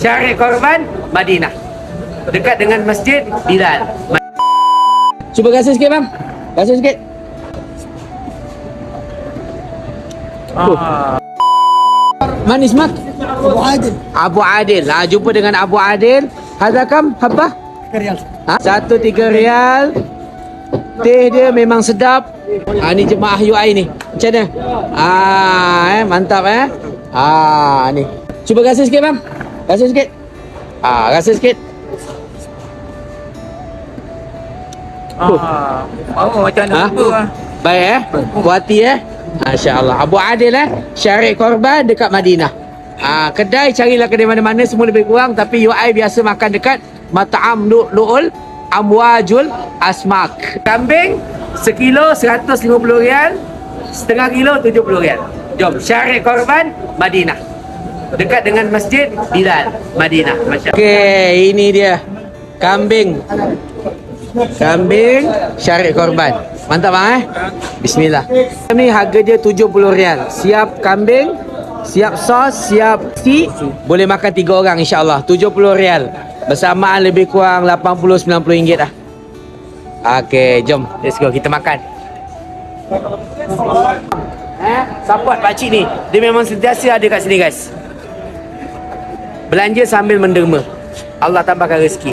Syarif Korban Madinah. Dekat dengan Masjid Bilal. Cuba rasa sikit bang. Rasa sikit. Manis mak. Abu Adil. Abu Adil. Ha, jumpa dengan Abu Adil. Hadza kam? Habba? Karyal. Ha? Satu tiga rial. Teh dia memang sedap. Ha, ni jemaah UI ni. Macam mana? Ah, eh, mantap eh. Ah, ni. Cuba rasa sikit bang. Rasa sikit. Ah, rasa sikit. Ah, oh macam Ha? mana ah. Baik eh. Puati eh. Masya Allah. Abu Adil eh. Syarif Korban dekat Madinah. Ah, kedai carilah kedai mana-mana semua lebih kurang tapi UI biasa makan dekat Mat'am Lu'ul Amwajul Asmak. Kambing sekilo 150 rial, setengah kilo 70 rial. Jom, Syarif Korban Madinah. Dekat dengan Masjid Bilal Madinah. Masya Okey, ini dia. Kambing Kambing syarif korban. Mantap bang eh? Bismillah. Ni harga dia 70 rial. Siap kambing, siap sos, siap si. Boleh makan tiga orang insya-Allah. 70 rial. Bersamaan lebih kurang 80 90 ringgit lah. Okey, jom. Let's go kita makan. Eh, support pak cik ni. Dia memang sentiasa ada kat sini guys. Belanja sambil menderma. Allah tambahkan rezeki.